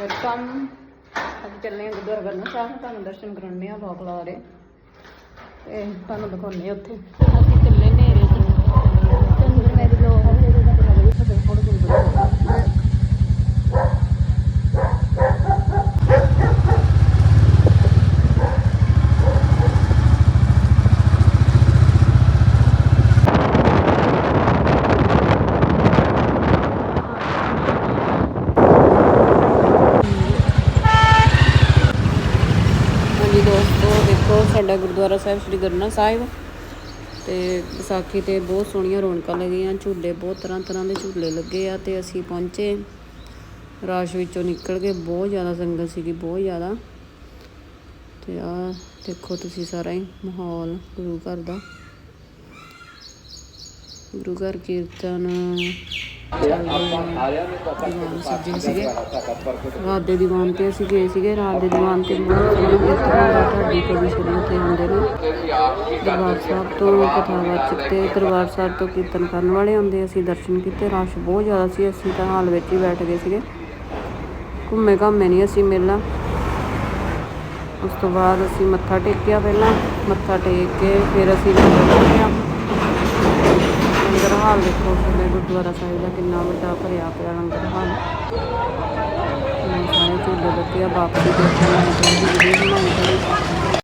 Welcome ਅੱਜ ਚੱਲੇ ਹਾਂ ਗੁਰਦੁਆਰਾ ਗਰਨਾ ਸਾਹਿਬ, ਤੁਹਾਨੂੰ ਦਰਸ਼ਨ ਕਰਾਉਣੇ ਆ ਲੋਕ ਲਾ ਰਹੇ। ਤੇ ਤੁਹਾਨੂੰ ਦਿਖਾਉਣੇ ਆ ਉੱਥੇ। ਅਸੀਂ ਚੱਲੇ ਸਾਡਾ ਗੁਰਦੁਆਰਾ ਸਾਹਿਬ ਸ੍ਰੀ ਗਰਨਾ ਸਾਹਿਬ। ਤੇ ਵਿਸਾਖੀ ਤੇ ਬਹੁਤ ਸੋਹਣੀਆਂ ਰੌਣਕਾਂ ਲੱਗੀਆਂ, ਝੂਲੇ ਬਹੁਤ ਤਰ੍ਹਾਂ ਤਰ੍ਹਾਂ ਦੇ ਝੂਲੇ ਲੱਗੇ ਆ ਤੇ ਅਸੀਂ ਪਹੁੰਚੇ। ਰਾਸ਼ ਵਿੱਚੋਂ ਨਿਕਲ ਕੇ ਬਹੁਤ ਜ਼ਿਆਦਾ ਸੰਗਤ ਸੀਗੀ, ਬਹੁਤ ਜ਼ਿਆਦਾ। ਤੇ ਆ ਦੇਖੋ ਤੁਸੀਂ ਸਾਰਾ ਹੀ ਮਾਹੌਲ, ਗੁਰੂ ਘਰ ਦਾ। ਗੁਰੂ ਘਰ ਕੀਰਤਨ ਦੀਵਾਨ ਸੱਜੇ ਸੀਗੇ। ਰਾਤ ਦੇ ਦੀਵਾਨ ਤੇ ਅਸੀਂ ਗਏ ਸੀਗੇ ਰਾਤ ਦੇ ਦੀਵਾਨ ਤੇ ਬਹੁਤ ਸੋਹਣਾ ਕੀਰਤਨ ਹੋਇਆ ਤੁਹਾਡੀ ਕਵੀ ਸ਼ੁਰੂ ਤੇ ਹੁੰਦੇ ਨੇ। ਦਰਬਾਰ ਸਾਹਿਬ ਤੋਂ ਕਥਾਵਾਚਕ ਤੇ ਦਰਬਾਰ ਸਾਹਿਬ ਤੋਂ ਕੀਰਤਨ ਕਰਨ ਵਾਲੇ ਹੁੰਦੇ ਅਸੀਂ ਦਰਸ਼ਨ ਕੀਤੇ ਰਸ਼ ਬਹੁਤ ਜ਼ਿਆਦਾ ਸੀ ਅਸੀਂ ਤਾਂ ਹਾਲ ਵਿੱਚ ਹੀ ਬੈਠ ਗਏ ਸੀਗੇ। ਘੁੰਮੇ ਘਾਮੇ ਨਹੀਂ ਅਸੀਂ ਮੇਲਾ। ਉਸ ਤੋਂ ਬਾਅਦ ਅਸੀਂ ਮੱਥਾ ਟੇਕਿਆ ਪਹਿਲਾਂ ਮੱਥਾ ਟੇਕ ਕੇ ਫਿਰ ਅਸੀਂ ਲੰਗਰ ਖਾਧਾ ਲੰਗਰ ਹਾਲ ਦੇਖੋ, ਸਾਡੇ ਗੁਰਦੁਆਰਾ ਸਾਹਿਬ ਦਾ ਕਿੰਨਾ ਵੱਡਾ ਭਰਿਆ ਪਿਆ ਲੰਗਰ ਹਾਲ ਸਾਰੇ ਝੂਲੇ ਲੱਗੇ ਆ ਵਾਪਸੀ ਦੇਖਣ ਲਈ ਵੀਡੀਓ ਬਣਾਈ